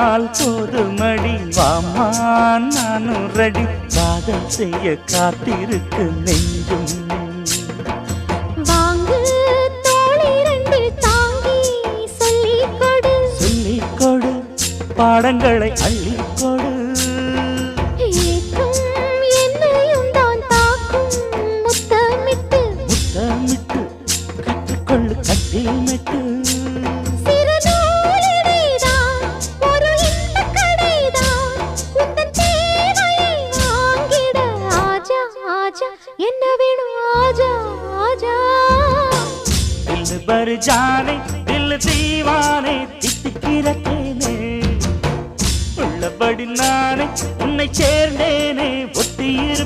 சொன்னால் போதுமடி வாமா நானும் ரெடி. காதல் செய்ய காத்திருக்கு நெஞ்சும். பாடங்களை அள்ளிக் கொடு ஏக்கம் என்னையும் தான் தாக்கும். முத்தமிட்டு. முத்தமிட்டு கற்றுக்கொள்ளு கட்டில் மெட்டு. வேணும் ஆஜா ஆஜா दिल भर जाने दिल दीवाने தித்திக்கிறேனே உள்ளபடி நானே உன்னை சேர்ந்தேனே ஒத்தியிரு